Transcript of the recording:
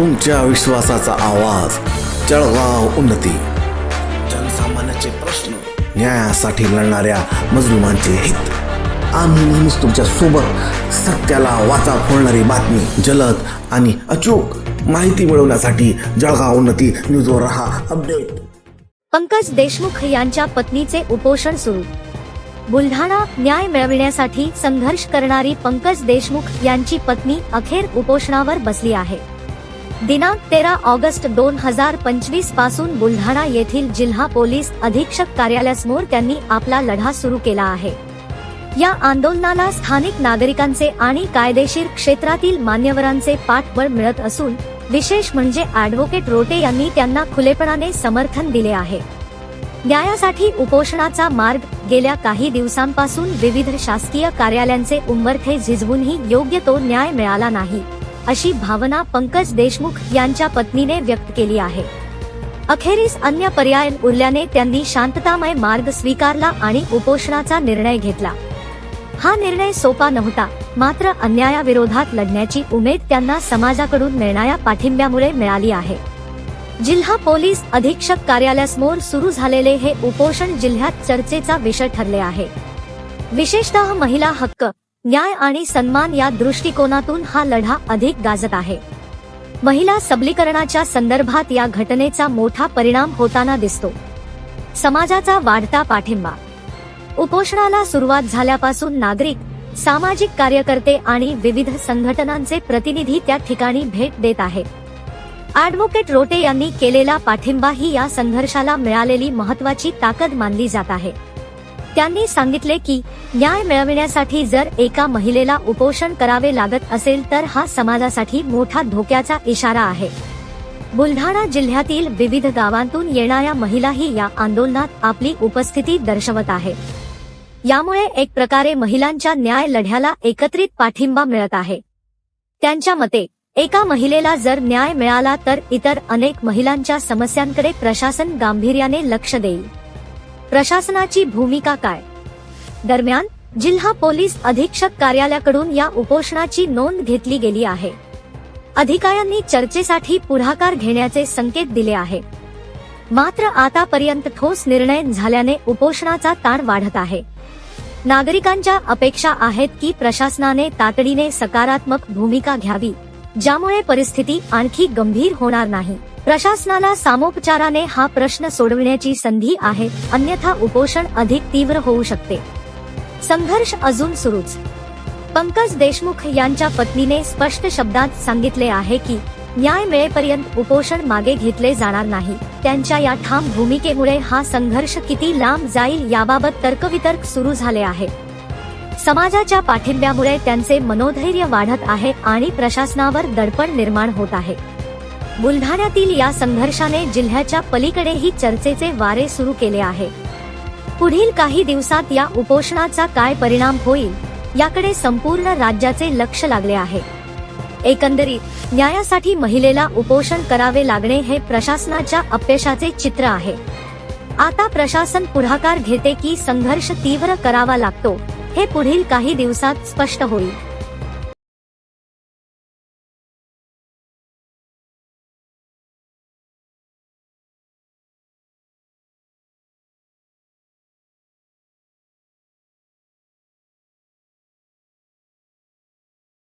तुमच्या विश्वासाचा आवाज. जळगाव उन्नती. जनसामान्याचे प्रश्न न्यायासाठी लढणाऱ्या मजलुमांचे हित. आम्ही नेहमीच तुमच्यासोबत सत्याला वाचा फोडणारी बातमी जलद आणि अचूक माहिती मिळवण्यासाठी जळगाव उन्नती न्यूजवर रहा. अपडेट. पंकज देशमुख यांच्या पत्नीचे उपोषण सुरू. बुलढाणा न्याय मिळविण्यासाठी संघर्ष करणारी पंकज देशमुख यांची पत्नी अखेर उपोषणावर बसली आहे. दिनांक तेरा ऑगस्ट दोन हजार पंचवीसपासून बुलढाणा येथील जिल्हा पोलीस अधीक्षक कार्यालयासमोर त्यांनी आपला लढा सुरू केला आहे. या आंदोलनाला स्थानिक नागरिकांचे आणि कायदेशीर क्षेत्रातील मान्यवरांचे पाठबळ मिळत असून विशेष म्हणजे ॲडव्होकेट रोटे यांनी त्यांना खुलेपणाने समर्थन दिले आहे. न्यायासाठी उपोषणाचा मार्ग गेल्या काही दिवसांपासून विविध शासकीय कार्यालयांचे उंबरठे झिजवूनही योग्य तो न्याय मिळाला नाही. अशी भावना पंकज देशमुख यांच्या पत्नीने व्यक्त केली आहे. अखेरीस अन्य पर्याय उरल्याने त्यांनी शांततामय मार्ग स्वीकारला आणि उपोषणाचा निर्णय घेतला. हा निर्णय सोपा नव्हता मात्र अन्यायाविरोधात लढण्याची उमेद त्यांना समाजाकडून मिळणाऱ्या पाठिंब्यामुळे मिळाली आहे. जिल्हा पोलीस अधीक्षक कार्यालयासमोर सुरू झालेले हे उपोषण जिल्ह्यात चर्चेचा विषय ठरले आहे. विशेषतः महिला हक्क न्याय आणि सन्मान या दृष्टिकोनातून हा लढा अधिक गाजत आहे. महिला सबलीकरणाच्या संदर्भात या घटनेचा मोठा परिणाम होताना दिसतो. समाजाचा वाढता पाठिंबा. उपोषणाला सुरुवात झाल्यापासून नागरिक सामाजिक कार्यकर्ते आणि विविध संघटनांचे प्रतिनिधी त्या ठिकाणी भेट देत आहेत. ॲडव्होकेट रोटे यांनी केलेला पाठिंबा ही या संघर्षाला मिळालेली महत्वाची ताकद मानली जात आहे. त्यांनी सांगितले की न्याय मिळविण्यासाठी जर एका महिलेला उपोषण करावे लागत असेल तर हा समाजासाठी मोठा धोक्याचा इशारा आहे. बुलढाणा जिल्ह्यातील विविध गावांतून येणाऱ्या महिलाही या आंदोलनात आपली उपस्थिती दर्शवत आहे. यामुळे एक प्रकारे महिलांच्या न्याय लढ्याला एकत्रित पाठिंबा मिळत आहे. त्यांच्या मते एका महिलेला जर न्याय मिळाला तर इतर अनेक महिलांच्या समस्यांकडे प्रशासन गांभीर्याने लक्ष देईल. प्रशासनाची भूमिका काय? दरम्यान जिल्हा पोलीस अधीक्षक कार्यालयाकडून या उपोषणाची नोंद घेतली गेली आहे. अधिकाऱ्यांनी चर्चेसाठी पुढाकार घेण्याचे संकेत दिले आहे. मात्र आतापर्यंत ठोस निर्णय झाल्याने उपोषणाचा ताण वाढत आहे. नागरिकांच्या अपेक्षा आहेत की प्रशासनाने तातडीने सकारात्मक भूमिका घ्यावी ज्यामुळे परिस्थिती आणखी गंभीर होणार नाही. प्रशासनाला सामोपचाराने हा प्रश्न सोडविण्याची संधी आहे अन्यथा उपोषण अधिक तीव्र होऊ शकते. संघर्ष अजून सुरूच. पंकज देशमुख यांच्या पत्नीने स्पष्ट शब्दात सांगितले आहे की न्याय मिळेपर्यंत उपोषण मागे घेतले जाणार नाही. त्यांच्या या ठाम भूमिकेमुळे हा संघर्ष किती लांब जाईल याबाबत तर्कवितर्क सुरू झाले आहे. समाजाच्या पाठिंब्यामुळे त्यांचे मनोधैर्य वाढत आहे आणि प्रशासनावर दडपण निर्माण होत आहे. बुलढाण्यातील या संघर्षाने जिल्ह्याच्या पलीकडेही चर्चेचे वारे सुरू केले आहे. पुढील काही दिवसात या उपोषणाचा काय परिणाम होईल याकडे संपूर्ण राज्याचे लक्ष लागले आहे. एकंदरीत न्यायासाठी महिलेला उपोषण करावे लागणे हे प्रशासनाच्या अपयशाचे चित्र आहे. आता प्रशासन पुढाकार घेते की संघर्ष तीव्र करावा लागतो हे पुढील काही दिवसात स्पष्ट होईल.